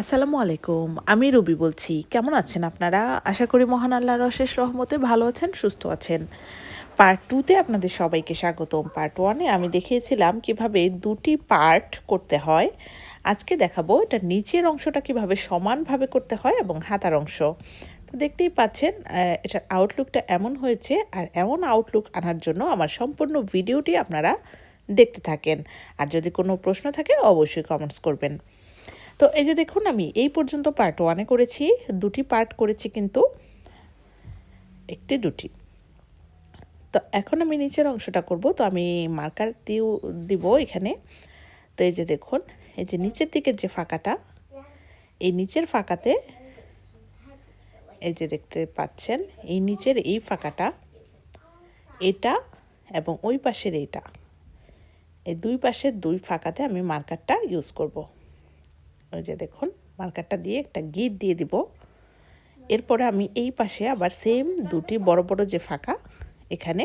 আসসালামু আলাইকুম, আমি রবি বলছি। কেমন আছেন আপনারা? আশা করি মহান আল্লাহর অশেষ রহমতে ভালো আছেন, সুস্থ আছেন। পার্ট টুতে আপনাদের সবাইকে স্বাগতম। পার্ট ওয়ানে আমি দেখিয়েছিলাম কীভাবে দুটি পার্ট করতে হয়। আজকে দেখাবো এটা নিচের অংশটা কীভাবে সমানভাবে করতে হয় এবং হাতার অংশ। তো দেখতেই পাচ্ছেন এটার আউটলুকটা এমন হয়েছে আর এমন আউটলুক আনার জন্য আমার সম্পূর্ণ ভিডিওটি আপনারা দেখতে থাকেন। আর যদি কোনো প্রশ্ন থাকে, অবশ্যই কমেন্টস করবেন। তো এই যে দেখুন আমি এই পর্যন্ত পার্ট ওয়ানে করেছি, দুটি পার্ট করেছি কিন্তু, একটি, দুটি। তো এখন আমি নিচের অংশটা করব, তো আমি মার্কার দিও, দিব এখানে। তো এই যে দেখুন, এই যে নিচের দিকের যে ফাঁকাটা, এই নিচের ফাঁকাতে, এই যে দেখতে পাচ্ছেন, এই নিচের এই ফাঁকাটা, এটা এবং ওই পাশের এইটা। এই দুই পাশের দুই ফাঁকাতে আমি মার্কারটা ইউজ করব। ওই যে দেখুন, মার্কারটা দিয়ে একটা গিট দিয়ে দিব। এরপরে আমি এই পাশে আবার সেম দুটি বড় বড় যে ফাঁকা, এখানে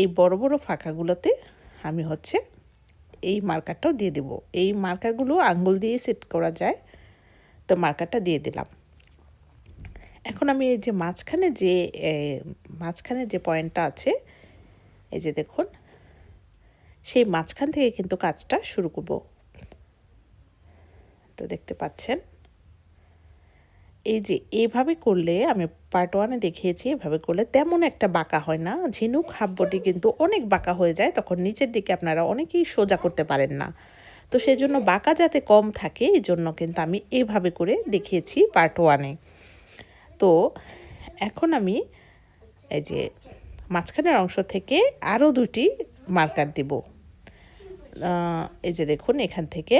এই বড় বড় ফাঁকাগুলোতে আমি হচ্ছে এই মার্কারটাও দিয়ে দেব। এই মার্কারগুলো আঙ্গুল দিয়ে সেট করা যায়, তো মার্কারটা দিয়ে দিলাম। এখন আমি এই যে মাঝখানে যে মাঝখানে যে পয়েন্টটা আছে, এই যে দেখুন, সেই মাঝখান থেকে কিন্তু কাজটা শুরু করব। দেখতে পাচ্ছেন। এই যে, এভাবে করলে, আমি পার্ট ওয়ানে দেখিয়েছি, এভাবে করলে তেমন একটা বাঁকা হয় না। ঝিনুক বডি কিন্তু অনেক বাঁকা হয়ে যায়, তখন নিচের দিকে আপনারা অনেকেই সোজা করতে পারেন না। তো সেই জন্য বাঁকা যাতে কম থাকে, এই জন্য কিন্তু আমি এভাবে করে দেখিয়েছি পার্ট ওয়ানে তো এখন আমি এই যে, মাঝখানের অংশ থেকে আরও দুটি মার্কার দিব। এই যে দেখুন, এখান থেকে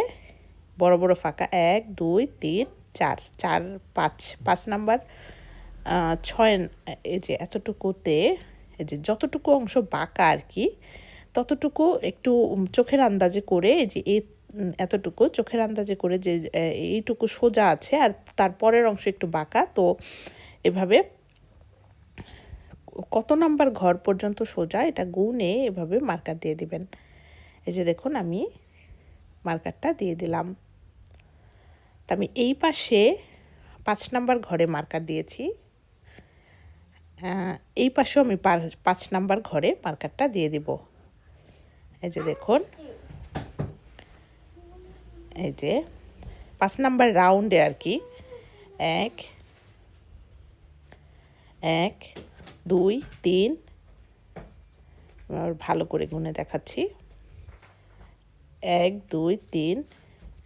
বড় বড় ফাঁকা, এক, দুই, তিন, চার চার, পাঁচ পাঁচ নাম্বার। ছয়, এই যে এতটুকুতে, এই যে যতটুকু অংশ বাঁকা আর কি, ততটুকু একটু চোখের আন্দাজে করে, এই যে এই এতটুকু চোখের আন্দাজে করে যে এইটুকু সোজা আছে আর তারপরের অংশ একটু বাঁকা, তো এভাবে কত নাম্বার ঘর পর্যন্ত সোজা, এটা গুনে এভাবে মার্কার দিয়ে দিবেন। এই যে দেখুন, আমি মার্কারটা দিয়ে দিলাম। আমি এই পাশে পাঁচ নাম্বার ঘরে মার্কার দিয়েছি। এই পাশেও আমি পাঁচ নাম্বার ঘরে মার্কারটা দিয়ে দিব। এই যে দেখুন। এই যে পাঁচ নাম্বার রাউন্ডে আর কি। এক এক, দুই, তিন। ভালো করে গুনে দেখাচ্ছি। এক, দুই, তিন,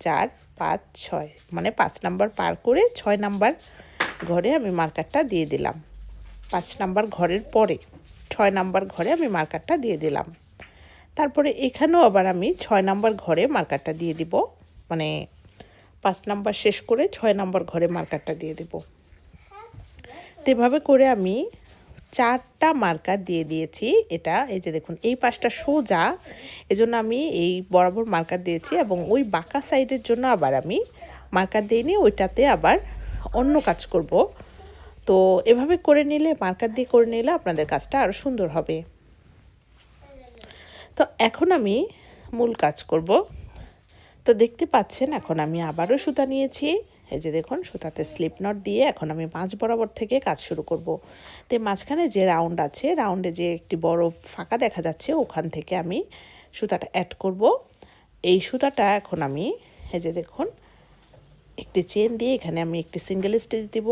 চার পাঁচ, ছয় মানে পাঁচ নাম্বার পার করে ছয় নাম্বার ঘরে আমি মার্কারটা দিয়ে দিলাম। পাঁচ নাম্বার ঘরের পরে ছয় নাম্বার ঘরে আমি মার্কারটা দিয়ে দিলাম। তারপরে এখানেও আবার আমি ছয় নাম্বার ঘরে মার্কারটা দিয়ে দিব। মানে পাঁচ নাম্বার শেষ করে ছয় নাম্বার ঘরে মার্কারটা দিয়ে দেব। তো এভাবে করে আমি চারটা মার্কার দিয়ে দিয়েছি। এটা, এই যে দেখুন, এই পাশটা সোজা। এজন্য আমি এই বরাবর মার্কার দিয়েছি এবং ওই বাঁকা সাইডের জন্য আবার আমি মার্কার দিয়ে নিয়ে ওইটাতে আবার অন্য কাজ করব। তো এভাবে করে নিলে, মার্কার দিয়ে করে নিলে আপনাদের কাজটা আরও সুন্দর হবে। তো এখন আমি মূল কাজ করব। তো দেখতে পাচ্ছেন, এখন আমি আবারও সুতা নিয়েছি। এই যে দেখুন, সুতাতে স্লিপ নট দিয়ে এখন আমি মাঝ বরাবর থেকে কাজ শুরু করব। তো মাঝখানে যে রাউন্ড আছে রাউন্ডে যে একটি বড় ফাঁকা দেখা যাচ্ছে, ওখান থেকে আমি সুতাটা অ্যাড করব। এই সুতাটা এখন আমি, এই যে দেখুন, একটি চেন দিয়ে এখানে আমি একটি সিঙ্গেল স্টিচ দিব।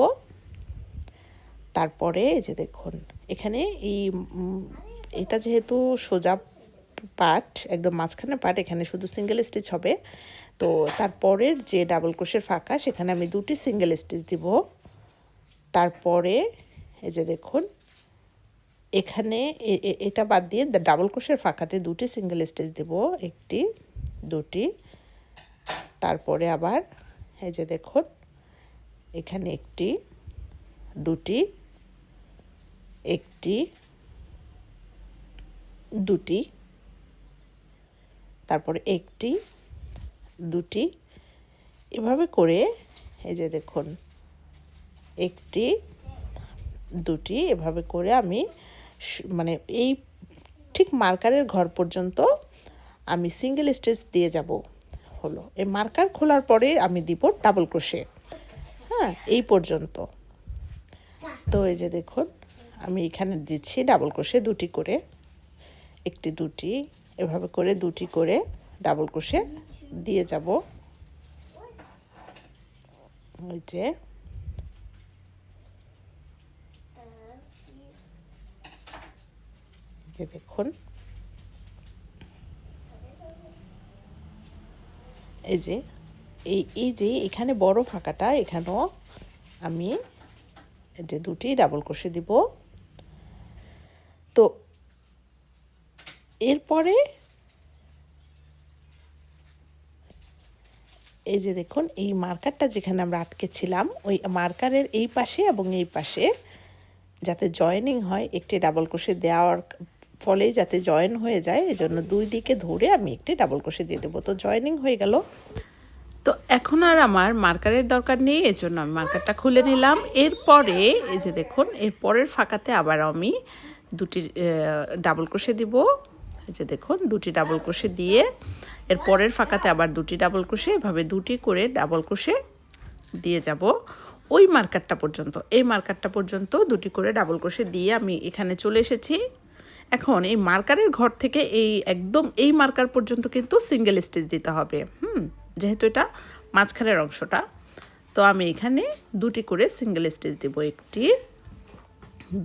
তারপরে এই যে দেখুন, এখানে এই এটা যেহেতু সোজা পার্ট, একদম মাঝখানে পার্ট, এখানে শুধু সিঙ্গেল স্টিচ হবে। তো তারপরের যে ডাবল ক্রোশের ফাঁকা, সেখানে আমি দুটি সিঙ্গেল স্টিচ দিব। তারপরে এই যে দেখুন, এখানে এটা বাদ দিয়ে ডাবল ক্রোশের ফাঁকাতে দুটি সিঙ্গেল স্টিচ দেব, একটি, দুটি। তারপরে আবার এই যে দেখুন, এখানে একটি, দুটি একটি, দুটি। তারপরে একটি দুটি। এভাবে করে এই যে দেখুন, একটি, দুটি, এভাবে করে আমি মানে এই ঠিক মার্কারের ঘর পর্যন্ত আমি সিঙ্গেল স্টেজ দিয়ে যাব হলো। এই মার্কার খোলার পরে আমি দিব ডাবল ক্রোশে হ্যাঁ এই পর্যন্ত। তো এই যে দেখুন, আমি এখানে দিচ্ছি ডাবল ক্রোশে দুটি করে। একটি দুটি, এভাবে করে দুটি করে ডাবল ক্রোশে দিয়ে যাব। ওই যে। দেখুন। এই যে, এই এই যে এখানে বড় ফাঁকাটা, এখানেও আমি যে দুটি ডাবল কষে দিব। তো এরপরে এই যে দেখুন, এই মার্কারটা যেখানে আমরা আটকেছিলাম ওই মার্কারের এই পাশে এবং এই পাশে যাতে জয়েনিং হয়, একটি ডাবল ক্রোশে দেওয়ার ফলে যাতে জয়েন হয়ে যায়, এজন্য দুই দিকে ধরে আমি একটি ডাবল ক্রোশে দিয়ে দেবো। তো জয়েনিং হয়ে গেল। তো এখন আর আমার মার্কারের দরকার নেই, এজন্য আমি মার্কারটা খুলে নিলাম। এরপরে, এই যে দেখুন, এর পরের ফাঁকাতে আবার আমি দুটি ডাবল ক্রোশে দিব। এই যে দেখুন, দুটি ডাবল ক্রোশে দিয়ে এর পরের ফাঁকাতে আবার দুটি ডাবল ক্রোশে এভাবে দুটি করে ডাবল ক্রোশে দিয়ে যাব ওই মার্কারটা পর্যন্ত। এই মার্কারটা পর্যন্ত দুটি করে ডাবল ক্রোশে দিয়ে আমি এখানে চলে এসেছি। এখন এই মার্কারের ঘর থেকে এই একদম এই মার্কার পর্যন্ত কিন্তু সিঙ্গেল স্টিচ দিতে হবে। হুম, যেহেতু এটা মাঝখানের অংশটা, তো আমি এখানে দুটি করে সিঙ্গেল স্টিচ দেব একটি,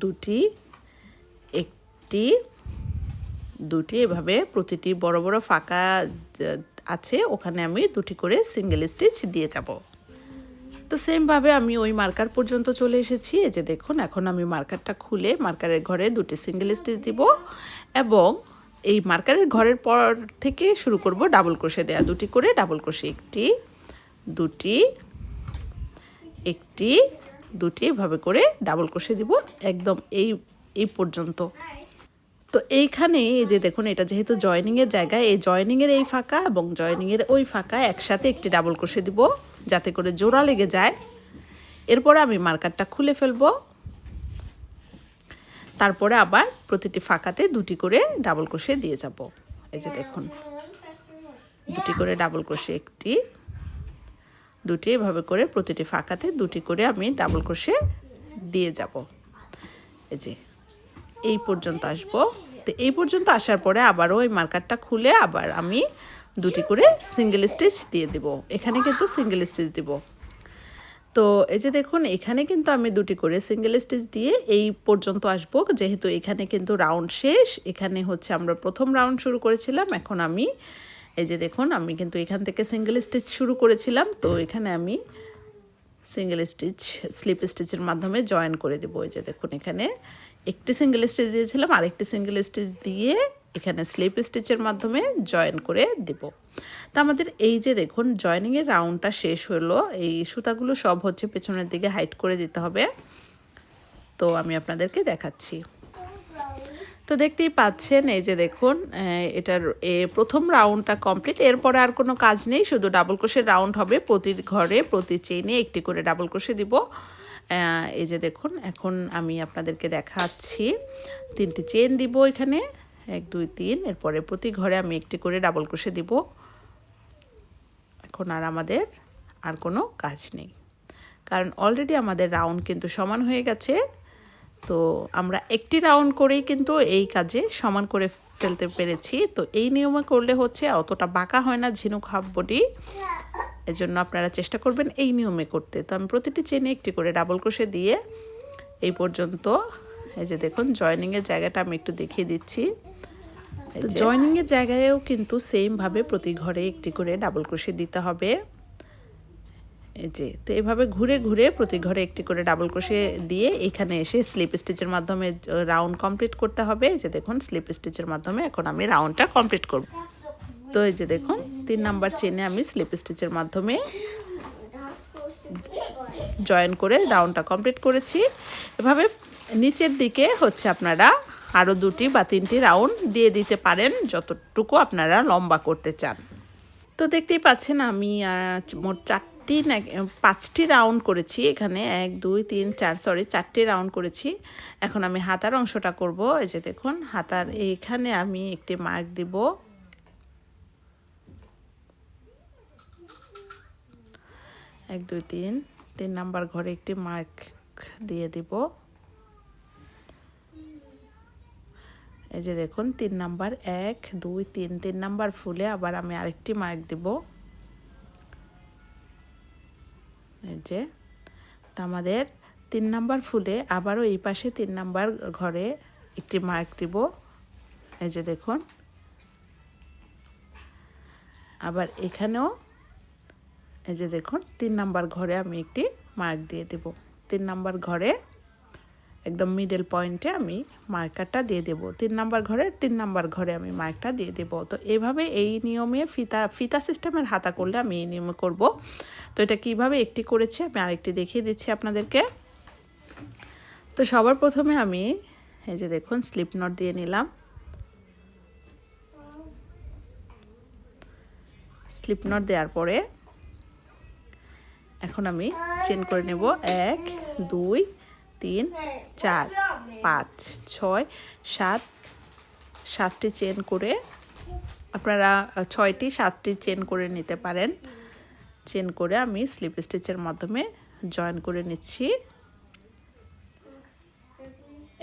দুটি, একটি দুটি এভাবে প্রতিটি বড় বড় ফাঁকা আছে, ওখানে আমি দুটি করে সিঙ্গেল স্টিচ দিয়ে যাব। তো সেমভাবে আমি ওই মার্কার পর্যন্ত চলে এসেছি। এই যে দেখুন, এখন আমি মার্কারটা খুলে মার্কারের ঘরে দুটি সিঙ্গেল স্টিচ দিব এবং এই মার্কারের ঘরের পর থেকে শুরু করব ডাবল ক্রোশে দেয়া। দুটি করে ডাবল ক্রোশে একটি, দুটি একটি, দুটি, এভাবে করে ডাবল ক্রোশে দিব একদম এই এই পর্যন্ত। তো এইখানে এই যে দেখুন, এটা যেহেতু জয়নিংয়ের জায়গা, এই জয়নিংয়ের এই ফাঁকা এবং জয়নিংয়ের ওই ফাঁকা একসাথে একটি ডাবল ক্রোশে দিব যাতে করে জোড়া লেগে যায়। এরপরে আমি মার্কারটা খুলে ফেলব। তারপরে আবার প্রতিটি ফাঁকাতে দুটি করে ডাবল ক্রোশে দিয়ে যাব। এই যে দেখুন, দুটি করে ডাবল ক্রোশে একটি, দুটি, এভাবে করে প্রতিটি ফাঁকাতে দুটি করে আমি ডাবল ক্রোশে দিয়ে যাব। এই যে এই পর্যন্ত আসব। তো এই পর্যন্ত আসার পরে আবারও ওই মার্কারটা খুলে আবার আমি দুটি করে সিঙ্গেল স্টিচ দিয়ে দেব। এখানে কিন্তু সিঙ্গেল স্টিচ দিব। তো এই যে দেখুন, এখানে কিন্তু আমি দুটি করে সিঙ্গেল স্টিচ দিয়ে এই পর্যন্ত আসব। যেহেতু এখানে কিন্তু রাউন্ড শেষ, এখানে হচ্ছে আমরা প্রথম রাউন্ড শুরু করেছিলাম, এখন আমি এই যে দেখুন, আমি কিন্তু এখান থেকে সিঙ্গেল স্টিচ শুরু করেছিলাম, তো এখানে আমি সিঙ্গেল স্টিচ স্লিপ স্টিচের মাধ্যমে জয়েন করে দেবো। এই যে দেখুন, এখানে একটি সিঙ্গেল স্টিচ দিয়েছিলাম, আরেকটি সিঙ্গেল স্টিচ দিয়ে এখানে স্লিপ স্টিচের মাধ্যমে জয়েন করে দেব। তা আমাদের এই যে দেখুন জয়েনিংয়ের রাউন্ডটা শেষ হলো, এই সুতাগুলো সব হচ্ছে পেছনের দিকে হাইট করে দিতে হবে। তো আমি আপনাদেরকে দেখাচ্ছি। তো দেখতেই পাচ্ছেন, এই যে দেখুন এটার প্রথম রাউন্ডটা কমপ্লিট এরপরে আর কোনো কাজ নেই, শুধু ডাবল ক্রোশের রাউন্ড হবে, প্রতি ঘরে, প্রতি চেইনে একটি করে ডাবল ক্রোশে দিব। এই যে দেখুন, এখন আমি আপনাদেরকে দেখাচ্ছি তিনটি চেন দিব এখানে, এক, দুই, তিন। এরপরে প্রতি ঘরে আমি একটি করে ডাবল ক্রোশে দিব। এখন আর আমাদের আর কোনো কাজ নেই। কারণ অলরেডি আমাদের রাউন্ড কিন্তু সমান হয়ে গেছে। তো আমরা একটি রাউন্ড করেই কিন্তু এই কাজে সমান করে ফেলতে পেরেছি। তো এই নিয়মে করলে হচ্ছে অতটা বাঁকা হয় না, ঝিনুক হাফ বডি এজন্য আপনারা চেষ্টা করবেন এই নিয়মে করতে। তো আমি প্রতিটি চেনে একটি করে ডাবল ক্রোশে দিয়ে এই পর্যন্ত এই যে দেখুন জয়নিংয়ের জায়গাটা আমি একটু দেখিয়ে দিচ্ছি। জয়নিংয়ের জায়গায়ও কিন্তু সেমভাবে প্রতি ঘরে একটি করে ডাবল ক্রোশে দিতে হবে। এই যে তো এভাবে ঘুরে ঘুরে প্রতি ঘরে একটি করে ডাবল ক্রোশে দিয়ে এখানে এসে স্লিপ স্টিচের মাধ্যমে রাউন্ড কমপ্লিট করতে হবে। যে দেখুন স্লিপ স্টিচের মাধ্যমে এখন আমি রাউন্ডটা কমপ্লিট করব। তো এই যে দেখুন, তিন নাম্বার চেনে আমি স্লিপ স্টিচের মাধ্যমে জয়েন করে রাউন্ডটা কমপ্লিট করেছি। এভাবে নিচের দিকে হচ্ছে আপনারা আরও দুটি বা তিনটি রাউন্ড দিয়ে দিতে পারেন, যতটুকু আপনারা লম্বা করতে চান। তো দেখতেই পাচ্ছেন আমি মোট চারটি পাঁচটি রাউন্ড করেছি এখানে। এক, দুই, তিন, চার সরি চারটি রাউন্ড করেছি। এখন আমি হাতার অংশটা করব। এই যে দেখুন, হাতার এইখানে আমি একটি মার্ক দিব। এক, দুই, তিন। তিন নাম্বার ঘরে একটি মার্ক দিয়ে দিব। এই যে দেখুন, তিন নাম্বার এক, দুই, তিন। তিন নাম্বার ফুলে আবার আমি আরেকটি মার্ক দিব। এই যে, তা আমাদের তিন নাম্বার ফুলে আবারও এই পাশে তিন নাম্বার ঘরে একটি মার্ক দিব। এই যে দেখুন, আবার এখানেও এই যে দেখুন, তিন নাম্বার ঘরে আমি একটি মার্ক দিয়ে দেব। তিন নাম্বার ঘরে একদম মিডল পয়েন্টে আমি মার্কারটা দিয়ে দেব। তিন নাম্বার ঘরে, তিন নাম্বার ঘরে আমি মার্কটা দিয়ে দেব। তো এইভাবে এই নিয়মে ফিতা ফিতা সিস্টেমের হাতা করলে আমি এই নিয়মে করব। তো এটা কীভাবে একটি করেছি আমি আরেকটি দেখিয়ে দিচ্ছি আপনাদেরকে। তো সবার প্রথমে আমি এই যে দেখুন স্লিপ নট দিয়ে নিলাম। স্লিপ নট দেওয়ার পরে এখন আমি চেন করে নেব। এক, দুই, তিন, চার, পাঁচ, ছয়, সাত। সাতটি চেন করে আপনারা, ছয়টি, সাতটি চেন করে নিতে পারেন। চেন করে আমি স্লিপ স্টিচের মাধ্যমে জয়েন করে নিচ্ছি।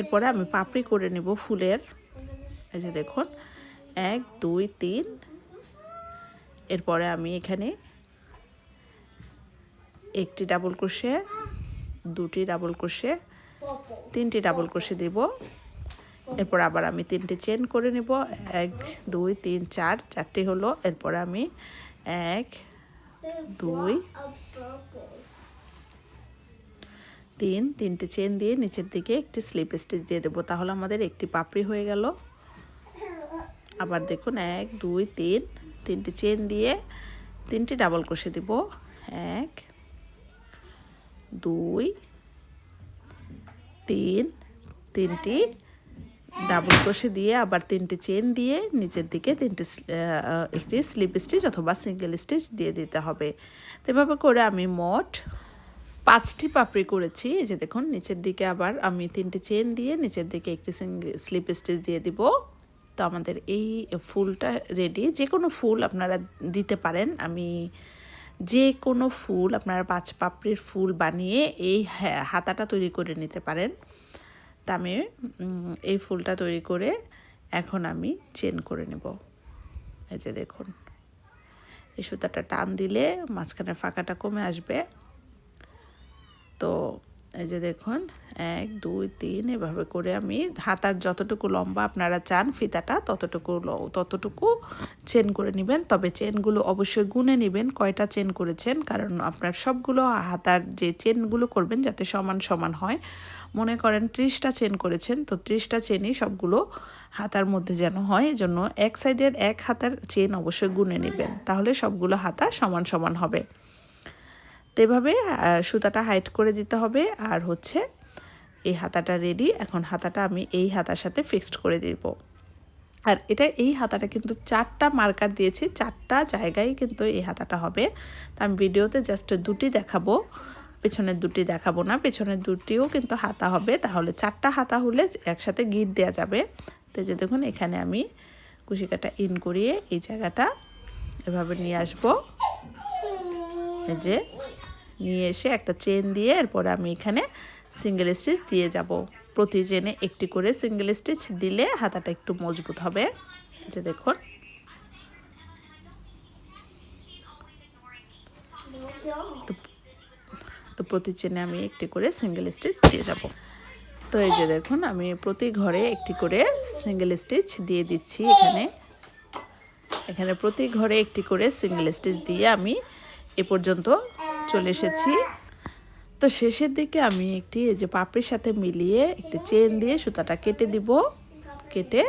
এরপরে আমি পাপড়ি করে নেব ফুলের। এই যে দেখুন, এক, দুই, তিন। এরপরে আমি এখানে একটি ডাবল ক্রোশে, দুটি ডাবল ক্রোশে, তিনটি ডাবল ক্রোশে দেব। এরপর আবার আমি তিনটে চেন করে নেব। এক, দুই, তিন, চার, চারটি হলো। এরপর আমি এক, দুই, তিন, তিনটে চেন দিয়ে নিচের দিকে একটি স্লিপ স্টিচ দিয়ে দেবো। তাহলে আমাদের একটি পাপড়ি হয়ে গেল। আবার দেখুন, এক, দুই, তিন, তিনটি চেন দিয়ে তিনটি ডাবল কষে দিব। এক দুই, তিন, তিনটি ডাবল ক্রোশে দিয়ে আবার তিনটি চেন দিয়ে নিচের দিকে তিনটি একটি স্লিপ স্টিচ অথবা সিঙ্গেল স্টিচ দিয়ে দিতে হবে। তো এভাবে করে আমি মোট পাঁচটি পাপড়ি করেছি। এই যে দেখুন, নিচের দিকে আবার আমি তিনটি চেন দিয়ে নিচের দিকে একটি সিঙ্গেল স্লিপ স্টিচ দিয়ে দিব। তো আমাদের এই ফুলটা রেডি যে কোনো ফুল আপনারা দিতে পারেন। আমি যে কোনো ফুল, আপনারা পাঁচ পাপড়ির ফুল বানিয়ে এই হাতাটা তৈরি করে নিতে পারেন। তা আমি এই ফুলটা তৈরি করে এখন আমি চেন করে নেব। এই যে দেখুন, এই সুতাটা টান দিলে মাঝখানে ফাঁকাটা কমে আসবে। তো এই যে দেখুন, এক, দুই, তিন, এভাবে করে আমি হাতার যতটুকু লম্বা আপনারা চান, ফিতাটা ততটুকু ততটুকু চেন করে নেবেন। তবে চেনগুলো অবশ্যই গুনে নেবেন। কয়টা চেন করেছেন? কারণ আপনার সবগুলো হাতার যে চেনগুলো করবেন যাতে সমান সমান হয়। মনে করেন ত্রিশটা চেন করেছেন, তো ত্রিশটা চেনই সবগুলো হাতার মধ্যে যেন হয়। এজন্য এক সাইডের এক হাতার চেন অবশ্যই গুনে নেবেন। তাহলে সবগুলো হাতা সমান সমান হবে। তো এভাবে সুতাটা হাইট করে দিতে হবে। আর হচ্ছে, এই হাতাটা রেডি এখন হাতাটা আমি এই হাতার সাথে ফিক্সড করে দিব। আর এটা, এই হাতাটা কিন্তু চারটা মার্কার দিয়েছি, চারটা জায়গায় কিন্তু এই হাতাটা হবে। তা আমি ভিডিওতে জাস্ট দুটি দেখাবো, পেছনের দুটি দেখাবো না। পেছনের দুটিও কিন্তু হাতা হবে, তাহলে চারটা হাতা হলে একসাথে গিট দেওয়া যাবে। তো যে দেখুন, এখানে আমি কুশিকাটা ইন করিয়ে এই জায়গাটা এভাবে নিয়ে আসব। যে নিয়ে এসে একটা চেন দিয়ে এরপরে আমি এখানে সিঙ্গেল স্টিচ দিয়ে যাব। প্রতি চেনে একটি করে সিঙ্গেল স্টিচ দিলে হাতাটা একটু মজবুত হবে। যে দেখুন। তো প্রতি চেনে আমি একটি করে সিঙ্গেল স্টিচ দিয়ে যাব। তো এই যে দেখুন, আমি প্রতি ঘরে একটি করে সিঙ্গেল স্টিচ দিয়ে দিচ্ছি এখানে। এখানে প্রতি ঘরে একটি করে সিঙ্গেল স্টিচ দিয়ে আমি এ পর্যন্ত চলে এসেছি। তো শেষের দিকে আমি একটি, এই যে পাপড়ির সাথে মিলিয়ে একটি চেন দিয়ে সুতাটা কেটে দিব। কেটে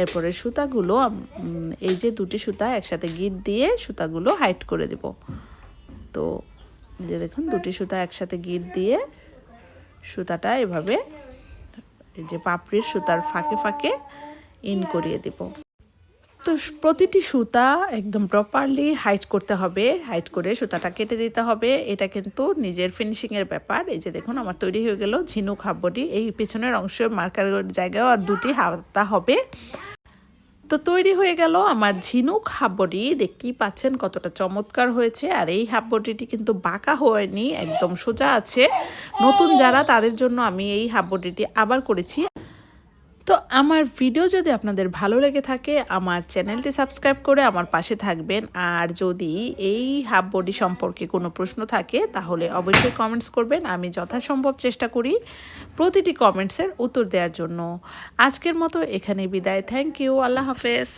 এরপরে সুতাগুলো এই যে দুটি সুতা একসাথে গিট দিয়ে সুতাগুলো হাইট করে দেব। তো যে দেখুন, দুটি সুতা একসাথে গিট দিয়ে সুতাটা এভাবে এই যে পাপড়ির সুতার ফাঁকে ফাঁকে ইন করিয়ে দেব। তো প্রতিটি সুতা একদম প্রপারলি হাইট করতে হবে। হাইট করে সুতাটা কেটে দিতে হবে। এটা কিন্তু নিজের ফিনিশিংয়ের ব্যাপার। এই যে দেখুন, আমার তৈরি হয়ে গেল ঝিনুক হাফ এই পেছনের অংশ মার্কার জায়গায় আর দুটি হাতা হবে। তো তৈরি হয়ে গেল আমার ঝিনুক হাফ বডি দেখতেই পাচ্ছেন? কতটা চমৎকার হয়েছে। আর এই হাফ বডিটি কিন্তু বাঁকা হয়নি, একদম সোজা আছে। নতুন যারা, তাদের জন্য আমি এই হাফ বডিটি আবার করেছি। তো আমার ভিডিও যদি আপনাদের ভালো লেগে থাকে, আমার চ্যানেলটি সাবস্ক্রাইব করে আমার পাশে থাকবেন। আর যদি এই হাফ বডি সম্পর্কে কোনো প্রশ্ন থাকে, তাহলে অবশ্যই কমেন্টস করবেন। আমি যথাসম্ভব চেষ্টা করি প্রতিটি কমেন্টসের উত্তর দেওয়ার জন্য। আজকের মতো এখানে বিদায়। থ্যাংক ইউ আল্লাহ হাফেজ।